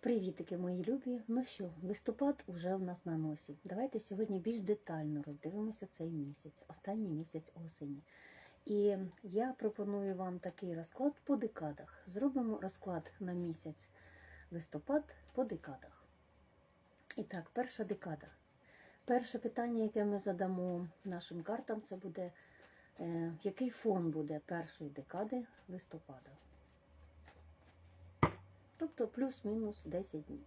Привітики, мої любі. Ну що, листопад вже в нас на носі. Давайте сьогодні більш детально роздивимося цей місяць, останній місяць осені. І я пропоную вам такий розклад по декадах. Зробимо розклад на місяць листопад по декадах. І так, перша декада. Перше питання, яке ми задамо нашим картам, це буде, е, який фон буде першої декади листопада. Тобто плюс-мінус 10 днів.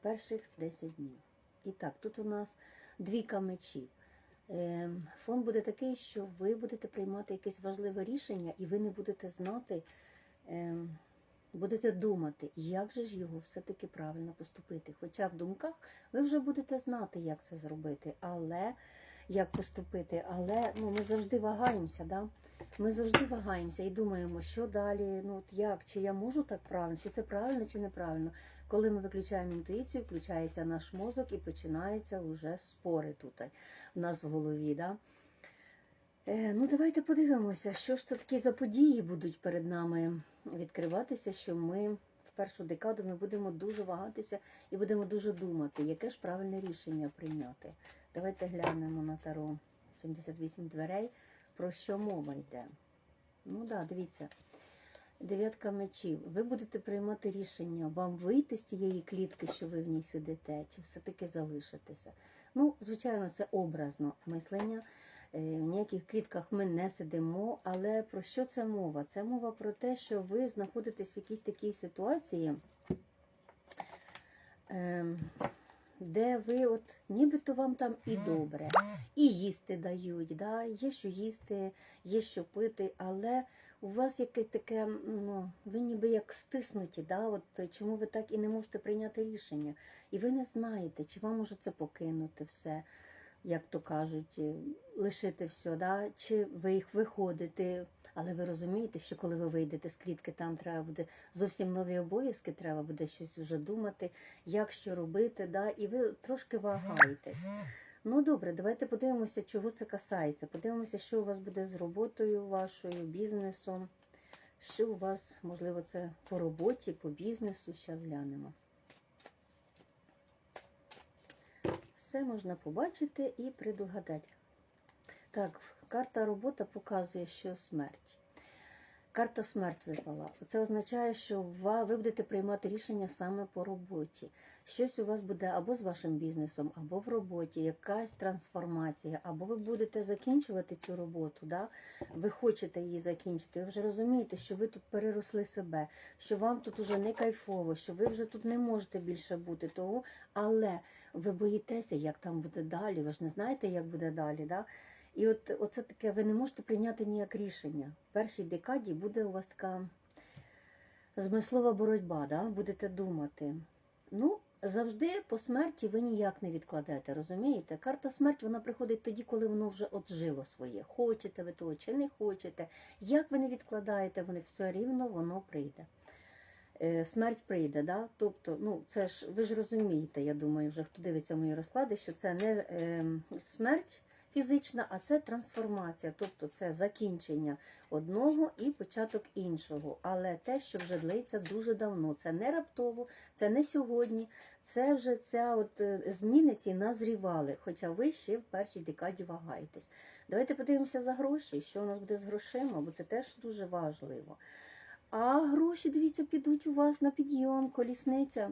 Перших 10 днів. І так, тут у нас двійка мечів. Е, Фон буде такий, що ви будете приймати якесь важливе рішення, і ви не будете знати, е, будете думати, як же ж його все-таки правильно поступити. Хоча в думках ви вже будете знати, як це зробити, але як поступити. Але ну, ми завжди вагаємося. Да? Ми завжди вагаємося і думаємо, що далі, ну от як, чи я можу так правильно, чи це правильно, чи неправильно. Коли ми виключаємо інтуїцію, включається наш мозок і починаються вже спори тут в нас в голові. Да? Е, ну, давайте подивимося, що ж це такі за події будуть перед нами відкриватися, що ми першу декаду ми будемо дуже вагатися і будемо дуже думати, яке ж правильне рішення прийняти. Давайте глянемо на таро 78 дверей, про що мова йде. Ну так, да, дивіться. Дев'ятка мечів. Ви будете приймати рішення, вам вийти з цієї клітки, що ви в ній сидите, чи все-таки залишитися. Ну, звичайно, це образно мислення. Е, В ніяких клітках ми не сидимо, але про що це мова? Це мова про те, що ви знаходитесь в якійсь такій ситуації, ем, де ви от нібито вам там і добре, і їсти дають, да? є що їсти, є що пити, але у вас якесь таке, ну, ви ніби як стиснуті, да? от, чому ви так і не можете прийняти рішення. І ви не знаєте, чи вам може це покинути все, як то кажуть, е, лишити все, да? чи ви їх виходите. Але ви розумієте, що коли ви вийдете з клітки, там треба буде зовсім нові обов'язки, треба буде щось вже думати, як що робити, да? і ви трошки вагаєтесь. Ну добре, давайте подивимося, чого це касається. Подивимося, що у вас буде з роботою вашою, бізнесом. Що у вас, можливо, це по роботі, по бізнесу. Зараз глянемо. Все можна побачити і предугадати. Так, карта робота показує, що смерть. Карта смерть випала. Це означає, що ви будете приймати рішення саме по роботі. Щось у вас буде або з вашим бізнесом, або в роботі, якась трансформація, або ви будете закінчувати цю роботу. Да? Ви хочете її закінчити. Ви вже розумієте, що ви тут переросли себе, що вам тут уже не кайфово, що ви вже тут не можете більше бути того, але ви боїтеся, як там буде далі. Ви ж не знаєте, як буде далі. Да? І от оце таке, ви не можете прийняти ніяк рішення. В першій декаді буде у вас така змислова боротьба, да? будете думати. Ну, завжди по смерті ви ніяк не відкладете, розумієте? Карта смерть вона приходить тоді, коли воно вже отжило своє. Хочете ви того чи не хочете. Як ви не відкладаєте, вони все рівно воно прийде. Е, Смерть прийде, да? тобто, ну це ж ви ж розумієте, я думаю, вже хто дивиться мої розклади, що це не е, смерть фізична, а це трансформація, тобто це закінчення одного і початок іншого. Але те, що вже длиться дуже давно, це не раптово, це не сьогодні, це вже ця от е, зміни ці назрівали, хоча ви ще в першій декаді вагаєтесь. Давайте подивимося за гроші, що у нас буде з грошима, бо це теж дуже важливо. А гроші, дивіться, підуть у вас на підйом, колісниця.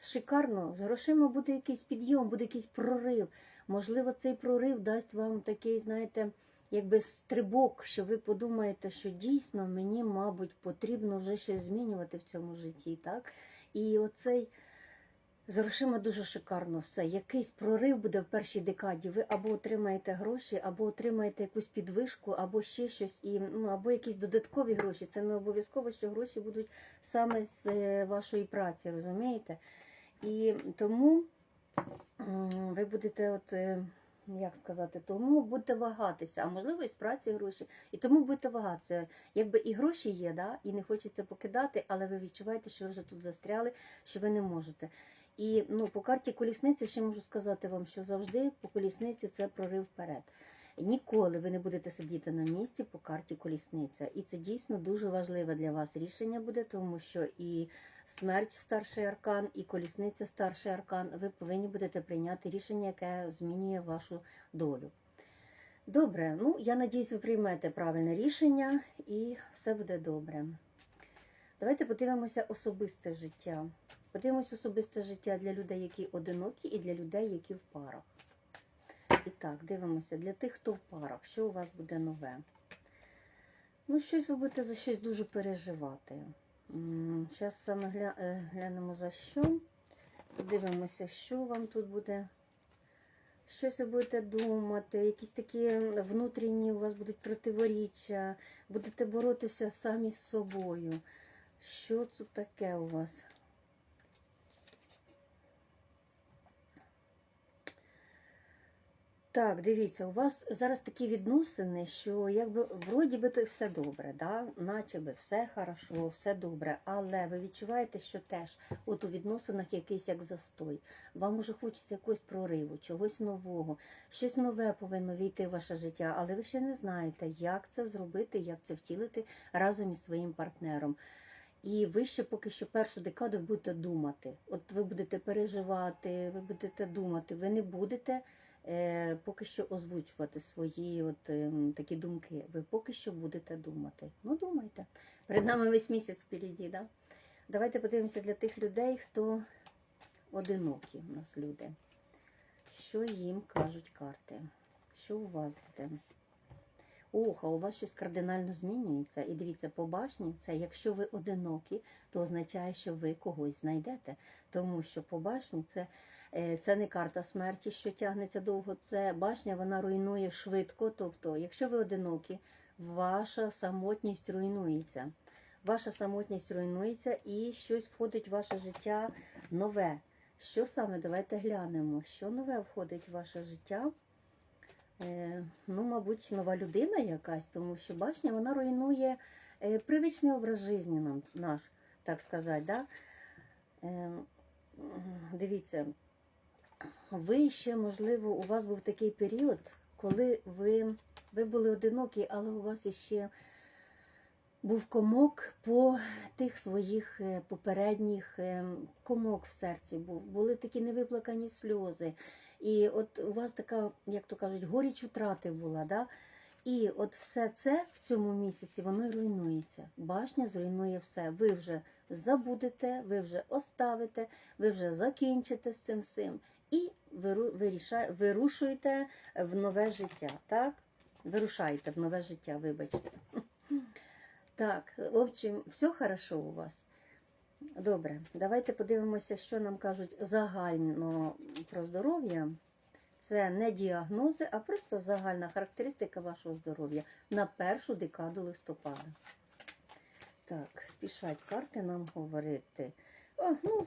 Шикарно, з грошима буде якийсь підйом, буде якийсь прорив. Можливо, цей прорив дасть вам такий, знаєте, якби стрибок, що ви подумаєте, що дійсно мені, мабуть, потрібно вже щось змінювати в цьому житті. так? І оцей з грошима дуже шикарно все. Якийсь прорив буде в першій декаді. Ви або отримаєте гроші, або отримаєте якусь підвишку, або ще щось, і, ну, або якісь додаткові гроші. Це не обов'язково, що гроші будуть саме з е, вашої праці, розумієте? І тому ви будете, от, е, як сказати, тому будете вагатися, а можливо і з праці гроші. І тому будете вагатися. Якби і гроші є, да, і не хочеться покидати, але ви відчуваєте, що ви вже тут застряли, що ви не можете. І ну, по карті колісниці ще можу сказати вам, що завжди по колісниці це прорив вперед. Ніколи ви не будете сидіти на місці по карті колісниця. І це дійсно дуже важливе для вас рішення буде, тому що і смерть старший аркан, і колісниця старший аркан. Ви повинні будете прийняти рішення, яке змінює вашу долю. Добре, ну я надіюсь, ви приймете правильне рішення і все буде добре. Давайте подивимося особисте життя. Подивимося особисте життя для людей, які одинокі, і для людей, які в парах. І так, дивимося, для тих, хто в парах, що у вас буде нове. Ну, щось ви будете за щось дуже переживати. Зараз саме гля... е, глянемо за що. Подивимося, що вам тут буде. Щось ви будете думати, якісь такі внутрішні у вас будуть противоріччя, будете боротися самі з собою. Що це таке у вас? Так, дивіться, у вас зараз такі відносини, що якби вроді би то все добре, да? наче би все хорошо, все добре, але ви відчуваєте, що теж от у відносинах якийсь як застой. Вам уже хочеться якогось прориву, чогось нового, щось нове повинно війти в ваше життя, але ви ще не знаєте, як це зробити, як це втілити разом із своїм партнером. І ви ще поки що першу декаду будете думати. От ви будете переживати, ви будете думати, ви не будете поки що озвучувати свої от, е, такі думки. Ви поки що будете думати. Ну, думайте. Перед нами весь місяць впереді, да? Давайте подивимося для тих людей, хто одинокі у нас люди. Що їм кажуть карти? Що у вас буде? Ох, а у вас щось кардинально змінюється. І дивіться, по башні, це якщо ви одинокі, то означає, що ви когось знайдете. Тому що по башні це, е, це не карта смерті, що тягнеться довго. Це башня, вона руйнує швидко. Тобто, якщо ви одинокі, ваша самотність руйнується. Ваша самотність руйнується і щось входить в ваше життя нове. Що саме? Давайте глянемо, що нове входить в ваше життя. Е, ну, мабуть, нова людина якась, тому що башня вона руйнує е, привичний образ життя наш, так сказати. Да? Е, дивіться, ви ще, можливо, у вас був такий період, коли ви, ви були одинокі, але у вас іще був комок по тих своїх е, попередніх е, комок в серці був. Були такі невиплакані сльози. І от у вас така, як то кажуть, горіч утрати була. Да? І от все це в цьому місяці воно руйнується. Башня зруйнує все. Ви вже забудете, ви вже оставите, ви вже закінчите з цим всім і вирушуєте в нове життя. Так? Вирушаєте в нове життя, вибачте. Так, в общем, все хорошо у вас. Добре, давайте подивимося, що нам кажуть загально про здоров'я. Це не діагнози, а просто загальна характеристика вашого здоров'я на першу декаду листопада. Так, спішать карти нам говорити. О, ну,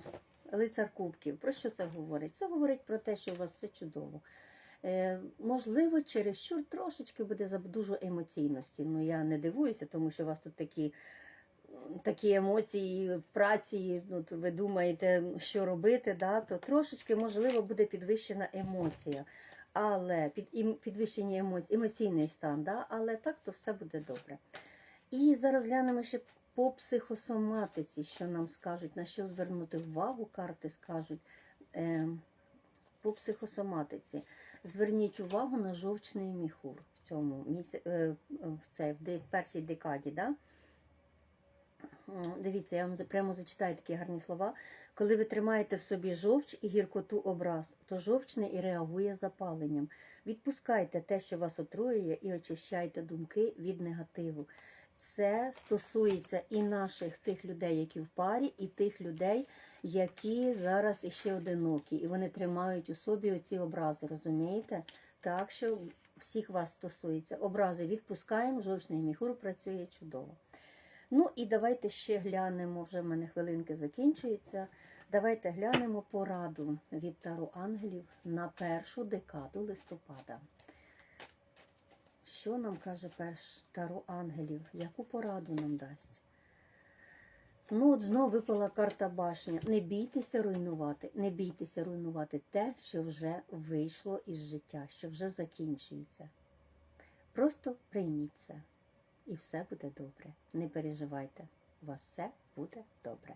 лицар кубків. Про що це говорить? Це говорить про те, що у вас все чудово. Е, можливо, чересчур трошечки буде дуже емоційності. Ну, я не дивуюся, тому що у вас тут такі, такі емоції в праці, ну, ви думаєте, що робити, да, то трошечки, можливо, буде підвищена емоція. Але під, підвищені емоції, емоційний стан, да, але так то все буде добре. І зараз глянемо ще по психосоматиці, що нам скажуть, на що звернути увагу, карти скажуть. Е, по психосоматиці. Зверніть увагу на жовчний міхур в цьому місяці, в, цей, в, першій декаді. Да? Дивіться, я вам прямо зачитаю такі гарні слова. Коли ви тримаєте в собі жовч і гіркоту образ, то жовчний і реагує запаленням. Відпускайте те, що вас отруює, і очищайте думки від негативу. Це стосується і наших тих людей, які в парі, і тих людей, які зараз іще одинокі, і вони тримають у собі оці образи, розумієте? Так що всіх вас стосується. Образи відпускаємо, жовчний міхур працює чудово. Ну і давайте ще глянемо, вже в мене хвилинки закінчуються. Давайте глянемо пораду від Тару Ангелів на першу декаду листопада. Що нам каже перш Тару Ангелів? Яку пораду нам дасть? Ну, от знов випала карта башня. Не бійтеся руйнувати, не бійтеся руйнувати те, що вже вийшло із життя, що вже закінчується. Просто прийміть це. І все буде добре. Не переживайте. У вас все буде добре.